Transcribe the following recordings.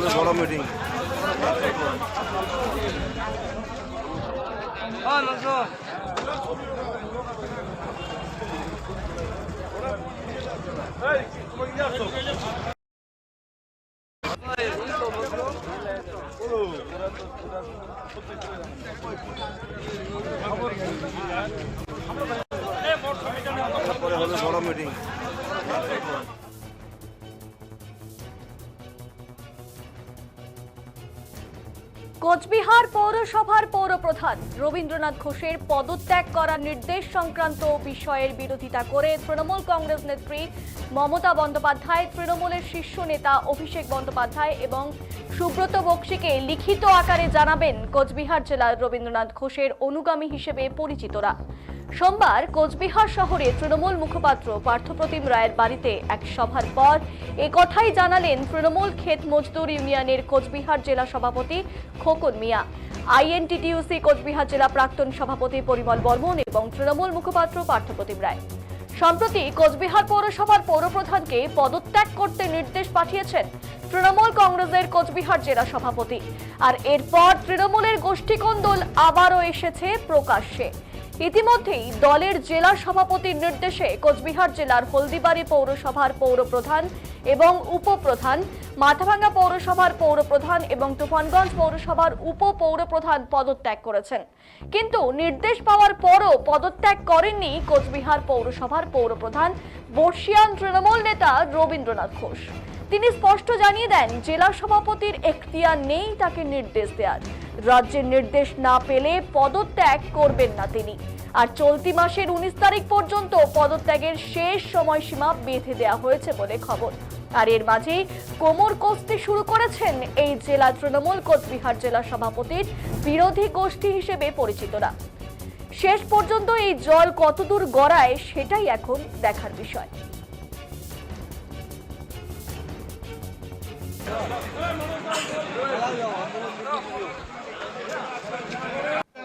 হলো বড় মিটিং পরে হলো বড় মিটিং কোচবিহার পৌরসভার পৌরপ্রধান রবীন্দ্রনাথ ঘোষের পদত্যাগ করার নির্দেশ সংক্রান্ত বিষয়ের বিরোধিতা করে তৃণমূল কংগ্রেস নেত্রী মমতা বন্দ্যোপাধ্যায়, তৃণমূলের শীর্ষ নেতা অভিষেক বন্দ্যোপাধ্যায় এবং সুব্রত বক্সিকে লিখিত আকারে জানাবেন কোচবিহার জেলার রবীন্দ্রনাথ ঘোষের অনুগামী হিসেবে পরিচিতরা। সোমবার কোচবিহার শহরে তৃণমূল মুখপাত্র পার্থপ্রতিম রায়ের বাড়িতে এক সভার পর এ কথাই জানালেন তৃণমূল ক্ষেত মজদুর ইউনিয়নের কোচবিহার জেলা সভাপতি খোকন মিয়া। আইএনটিটিউসি কোচবিহার জেলা প্রাক্তন সভাপতি পরিমল বর্মন এবং তৃণমূল মুখপাত্র পার্থপ্রতিম রায়। সম্প্রতি কোচবিহার পৌরসভার পৌরপ্রধানকে পদত্যাগ করতে নির্দেশ পাঠিয়েছেন তৃণমূল কংগ্রেসের কোচবিহার জেলা সভাপতি। আর এরপর তৃণমূলের গোষ্ঠীকন্দল আবারও এসেছে প্রকাশ্যে। ইতিমধ্যেই দলের জেলা সভাপতির নির্দেশে কোচবিহার জেলার হলদিবাড়ি পৌরসভার পৌরপ্রধান এবং উপপ্রধান, মাথাভাঙ্গা পৌরসভার পৌরপ্রধান এবং তুফানগঞ্জ পৌরসভার উপ পৌরপ্রধান পদত্যাগ করেছেন। কিন্তু নির্দেশ পাওয়ার পরও পদত্যাগ করেননি কোচবিহার পৌরসভার পৌরপ্রধান, বর্ষিয়ান তৃণমূল নেতা রবীন্দ্রনাথ ঘোষ। তিনি স্পষ্ট জানিয়ে দেন, জেলা সভাপতির এখতিয়ার নেই তাকে নির্দেশ দেওয়ার। রাজ্যের নির্দেশ না পেলে পদত্যাগ করবেন না তিনি। আর চলতি মাসের উনিশ তারিখ পর্যন্ত পদত্যাগের শেষ সময়সীমা বেঁধে দেওয়া হয়েছে বলে খবর। আর এর মাঝেই কোমর কষতে শুরু করেছেন এই জেলা তৃণমূল কোচবিহার জেলা সভাপতির বিরোধী গোষ্ঠী হিসেবে পরিচিতরা। শেষ পর্যন্ত এই জল কতদূর গড়ায় সেটাই এখন দেখার বিষয়।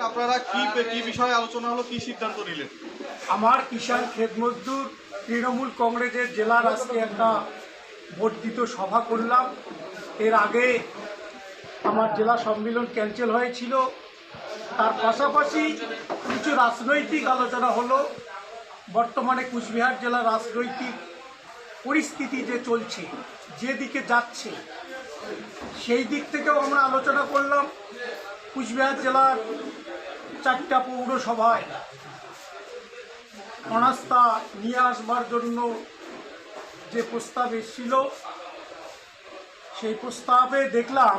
আপনারা কি কি বিষয়ে আলোচনা হলো? কি সিদ্ধান্ত নিলেন? আমার কিষাণ খেত মজদুর তৃণমূল কংগ্রেসের জেলার আজকে একটা বর্ধিত সভা করলাম। এর আগে আমার জেলা সম্মেলন ক্যান্সেল হয়েছিল। তার পাশাপাশি কিছু রাজনৈতিক আলোচনা হলো। বর্তমানে কুচবিহার জেলার রাজনৈতিক পরিস্থিতি যে চলছে যেদিকে যাচ্ছে, সেই দিক থেকেও আমরা আলোচনা করলাম কুচবিহার জেলার চারটা পৌরসভায়। অনাস্থা নিয়ে আসবার জন্য যে প্রস্তাব এসেছিল, সেই প্রস্তাবে দেখলাম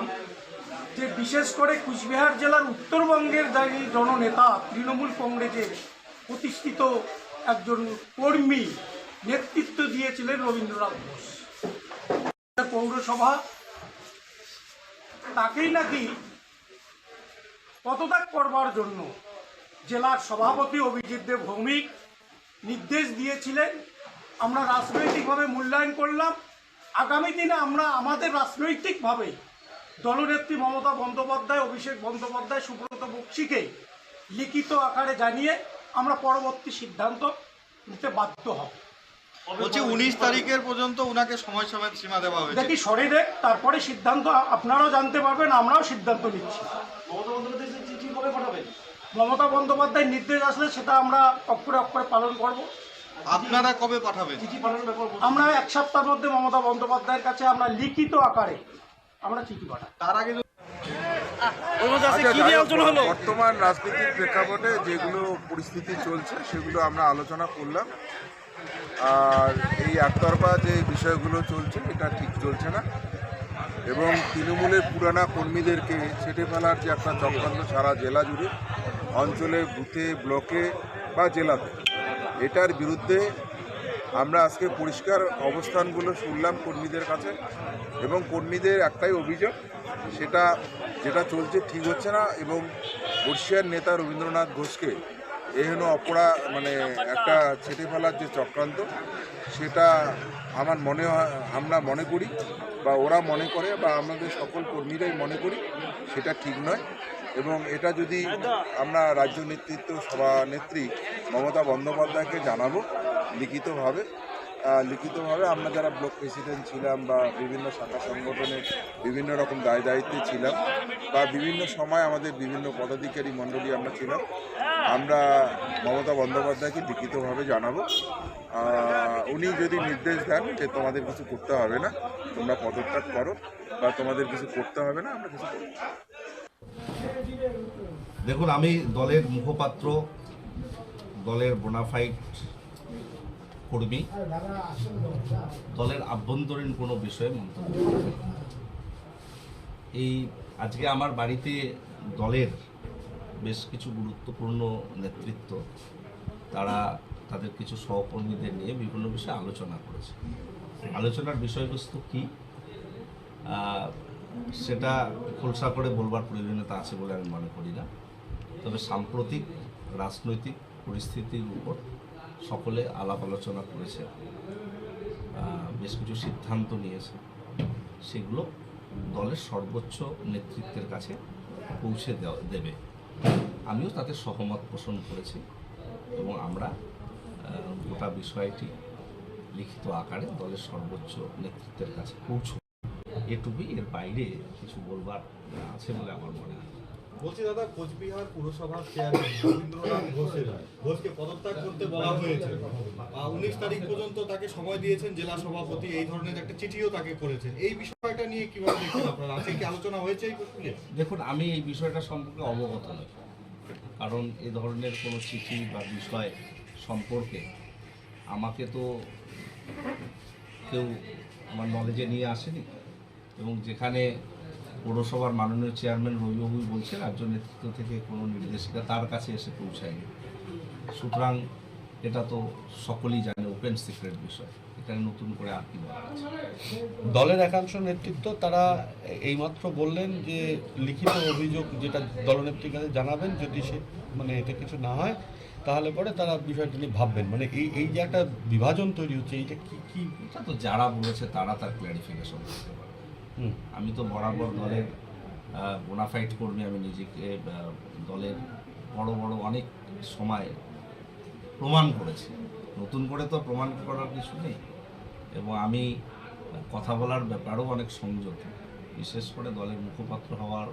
যে বিশেষ করে কুচবিহার জেলার উত্তরবঙ্গের যে জননেতা, তৃণমূল কংগ্রেসের প্রতিষ্ঠিত একজন কর্মী নেতৃত্ব দিয়েছিলেন রবীন্দ্রনাথ ঘোষ পৌরসভা, তাকেই নাকি পদত্যাগ করবার জন্য জেলার সভাপতি অভিজিৎ দেব ভৌমিক নির্দেশ দিয়েছিলেন, আমরা রাজনৈতিকভাবে মূল্যায়ন করলাম। আগামী দিনে আমরা আমাদের রাজনৈতিকভাবে দলনেত্রী মমতা বন্দ্যোপাধ্যায়, অভিষেক বন্দ্যোপাধ্যায়, সুব্রত বক্সিকে লিখিত আকারে জানিয়ে আমরা পরবর্তী সিদ্ধান্ত নিতে বাধ্য হব। বলছি উনিশ তারিখের পর্যন্ত উনাকে সময় সময় সীমা দেওয়া হয়েছে। দেখি দেখ তারপরে সিদ্ধান্ত আপনারাও জানতে পারবেন আমরাও সিদ্ধান্ত নিচ্ছি। মমতা বন্দ্যোপাধ্যায়ের নির্দেশ আসলে সেটা আমরা অক্ষরে অক্ষরে পালন করব। আপনারা কবে পাঠাবেন? আমরা এক সপ্তাহের মধ্যে মমতা বন্দ্যোপাধ্যায়ের কাছে আমরা লিখিত আকারে আমরা চিঠি পাঠাই। তার আগে যদি- আচ্ছা, বর্তমান রাজনৈতিক প্রেক্ষাপটে যেগুলো পরিস্থিতি চলছে সেগুলো আমরা আলোচনা করলাম। আর এই একতরফা যে বিষয়গুলো চলছে, এটা ঠিক চলছে না। এবং তৃণমূলের পুরানা কর্মীদেরকে ছেটে ফেলার যে একটা চক্রান্ত সারা জেলা জুড়ে, অঞ্চলে, বুথে, ব্লকে বা জেলাতে, এটার বিরুদ্ধে আমরা আজকে পরিষ্কার অবস্থানগুলো শুনলাম কর্মীদের কাছে এবং কর্মীদের একটাই অভিযোগ, সেটা যেটা চলছে ঠিক হচ্ছে না এবং বর্ষিয়ার নেতা রবীন্দ্রনাথ ঘোষকে এহেন অপরা মানে একটা ছেটে ফেলার যে চক্রান্ত, সেটা আমার মনে আমরা মনে করি বা ওরা মনে করে বা আমাদের সকল কর্মীরাই মনে করি, সেটা ঠিক নয়। এবং এটা যদি আমরা রাজ্য নেতৃত্ব, সভানেত্রী মমতা বন্দ্যোপাধ্যায়কে জানাব, লিখিতভাবে লিখিতভাবে আমরা যারা ব্লক প্রেসিডেন্ট ছিলাম বা বিভিন্ন শাখা সংগঠনের বিভিন্ন রকম দায় দায়িত্বে ছিলাম বা বিভিন্ন সময় আমাদের বিভিন্ন পদাধিকারী মণ্ডলী আমরা ছিলাম, আমরা মমতা বন্দ্যোপাধ্যায়কে লিখিতভাবে জানাব। উনি যদি নির্দেশ দেন যে তোমাদের কিছু করতে হবে না, তোমরা পদত্যাগ করো বা তোমাদের কিছু করতে হবে না, আমরা কিছু দেখুন, আমি দলের মুখপাত্র, দলের বোনাফাইড কর্মী, দলের আভ্যন্তরীণ কোনো বিষয়ে মন্তব্য। এই আজকে আমার বাড়িতে দলের বেশ কিছু গুরুত্বপূর্ণ নেতৃত্ব, তারা তাদের কিছু সহকর্মীদের নিয়ে বিভিন্ন বিষয়ে আলোচনা করেছে। আলোচনার বিষয়বস্তু কী? সেটা খোলসা করে বলবার প্রয়োজনীয়তা আছে বলে আমি মনে করি না। তবে সাম্প্রতিক রাজনৈতিক পরিস্থিতির উপর সকলে আলাপ আলোচনা করেছে। বেশ কিছু সিদ্ধান্ত নিয়েছে। সেগুলো দলের সর্বোচ্চ নেতৃত্বের কাছে পৌঁছে দেবে। আমিও তাতে সহমত পোষণ করেছি এবং আমরা গোটা বিষয়টি লিখিত আকারে দলের সর্বোচ্চ নেতৃত্বের কাছে পৌঁছ এটুকুই এর বাইরে কিছু বলবার আছে বলে আমার মনে হয়। বলছি দাদা, কোচবিহার পুরসভার চেয়ারম্যান রবীন্দ্রনাথ ঘোষের ঘোষকে পদত্যাগ করতে বলা হয়েছে। উনিশ তারিখ পর্যন্ত তাকে সময় দিয়েছেন জেলা সভাপতি, এই ধরনের একটা চিঠিও তাকে করেছেন। এই বিষয়টা নিয়ে কীভাবে দেখছেন আপনারা? আজকে কি আলোচনা হয়েছে এই প্রসঙ্গে? দেখুন, আমি এই বিষয়টা সম্পর্কে অবগত নই। কারণ এ ধরনের কোনো চিঠি বা বিষয় সম্পর্কে আমাকে তো কেউ আমার নলেজে নিয়ে আসেনি। এবং যেখানে পৌরসভার মাননীয় চেয়ারম্যান রবিবাবুই বলছে রাজ্য নেতৃত্ব থেকে কোনো নির্দেশিকা তার কাছে এসে পৌঁছায়নি। সুতরাং এটা তো সকলেই জানে ওপেন সিক্রেট বিষয়। এখানে নতুন করে আর কি দলের একাংশ নেতৃত্ব তারা এইমাত্র বললেন যে লিখিত অভিযোগ যেটা দলনেত্রীর কাছে জানাবেন যদি সে মানে এটা কিছু না হয় তাহলে পরে তারা বিষয়টা নিয়ে ভাববেন। মানে এই এই যে একটা বিভাজন তৈরি হচ্ছে এইটা কি কি? এটা তো যারা বলেছে তারা তার ক্ল্যারিফিকেশন আমি তো বরাবর দলের বোনাফাইড কর্মী, আমি নিজেকে দলের বড় বড় অনেক সময় প্রমাণ করেছি। নতুন করে তো প্রমাণ করার কিছু নেই। এবং আমি কথা বলার ব্যাপারেও অনেক সংযত। বিশেষ করে দলের মুখপাত্র হওয়ার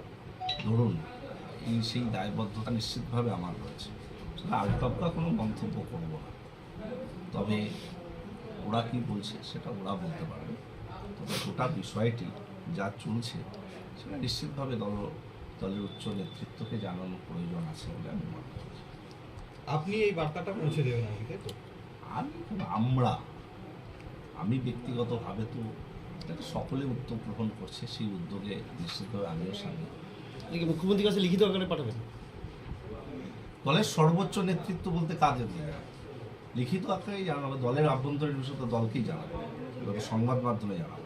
এই সেই দায়বদ্ধতা নিশ্চিতভাবে আমার রয়েছে। সেটা কোনো মন্তব্য করব না। তবে ওরা কি বলছে সেটা ওরা বলতে পারবে। তবে গোটা বিষয়টি যা চলছে সেটা নিশ্চিতভাবে দল দলের উচ্চ নেতৃত্বকে জানানোর প্রয়োজন আছে বলে আমি মনে করি আপনি এই বার্তাটা পৌঁছে দেবেন কি তাই তো? আমি আমরা আমি ব্যক্তিগতভাবে তো এটাকে সকলে উদ্যোগ গ্রহণ করছে সেই উদ্যোগে নিশ্চিতভাবে আমিও সামিল। মুখ্যমন্ত্রীর কাছে লিখিত আকারে পাঠাবেন। দলের সর্বোচ্চ নেতৃত্ব বলতে কাজে দিয়ে লিখিত আকারেই জানাব দলের আভ্যন্তরীণ বিষয় তো দলকেই জানাব সংবাদ মাধ্যমে জানাব।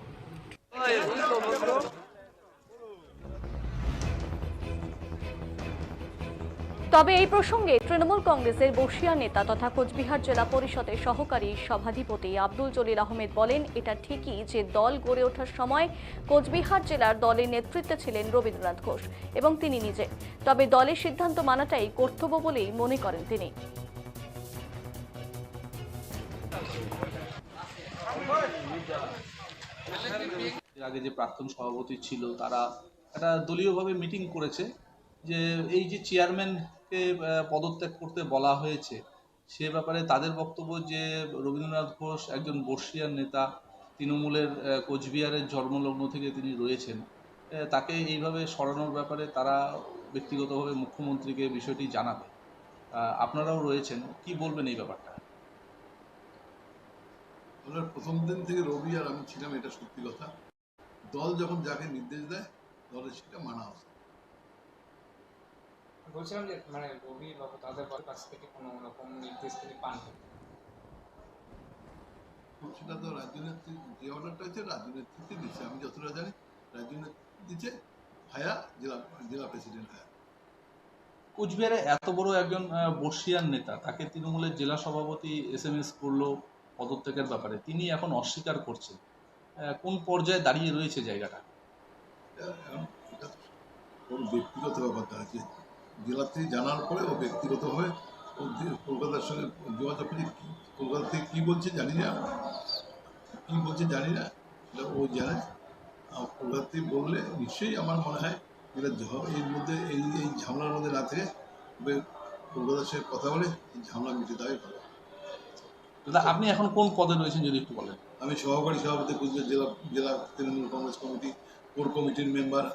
তবে এই প্রসঙ্গে তৃণমূল কংগ্রেসের বসিয়া নেতা তথা কোচবিহার জেলা পরিষদের সহকারী সভাধিপতি আব্দুল জলিল আহমেদ বলেন, এটা ঠিকই যে দল গড়ে ওঠার সময় কোচবিহার জেলার দলের নেতৃত্বে ছিলেন রবীন্দ্রনাথ ঘোষ এবং তিনি নিজে। তবে দলের সিদ্ধান্ত মানাটাই কর্তব্য বলেই মনে করেন তিনি। আগে যে প্রাক্তন সভাপতি ছিল, তারা একটা দলীয়ভাবে মিটিং করেছে যে এই যে চেয়ারম্যানকে পদত্যাগ করতে বলা হয়েছে, সে ব্যাপারে তাদের বক্তব্য যে রবীন্দ্রনাথ ঘোষ একজন বর্ষিয়ার নেতা, তৃণমূলের কোচবিহারের জন্মলগ্ন থেকে তিনি রয়েছেন তাকে এইভাবে সরানোর ব্যাপারে তারা ব্যক্তিগতভাবে মুখ্যমন্ত্রীকে বিষয়টি জানাবে। আপনারাও রয়েছেন, কি বলবেন এই ব্যাপারটা? প্রথম দিন থেকে রবি আর আমি ছিলাম, এটা সত্যি কথা। দল যখন যাকে নির্দেশ দেয় দলের সেটা মানা উচিত বলছিলাম যে মানে রবি বা তাদের কাছ থেকে কোনো রকম নির্দেশ তিনি পান সেটা তো রাজনীতি যে অর্ডারটা হচ্ছে রাজনীতিতে দিচ্ছে আমি যতটা জানি রাজনীতি দিচ্ছে হায়া জেলা জেলা প্রেসিডেন্ট হায়া কোচবিহারে এত বড় একজন বর্ষিয়ান নেতা তাকে তৃণমূলের জেলা সভাপতি এস এম এস করল পদত্যাগের ব্যাপারে তিনি এখন অস্বীকার করছেন। কোন পর্যায়ে দাঁড়িয়ে রয়েছে জায়গাটা? ওর ব্যক্তিগত ব্যাপারটা আছে। জেলা থেকে জানার পরে ও ব্যক্তিগতভাবে ও যে কলকাতার সঙ্গে যোগাযোগ করে কি- কলকাতা থেকে কী বলছে জানি না। কি বলছে জানি না। ও জানে। আর কলকাতায় বললে নিশ্চয়ই আমার মনে হয় এটা এর মধ্যে এই এই ঝামেলার মধ্যে না থেকে কলকাতার সাথে কথা বলে এই ঝামেলা মিটে দেওয়াই ভালো। দাদা আপনি এখন কোন পদে রয়েছেন যদি একটু বলেন? আমি সহকারী সভাপতি কুচবিহার জেলা জেলা তৃণমূল কংগ্রেস কমিটি কোর কমিটির মেম্বার।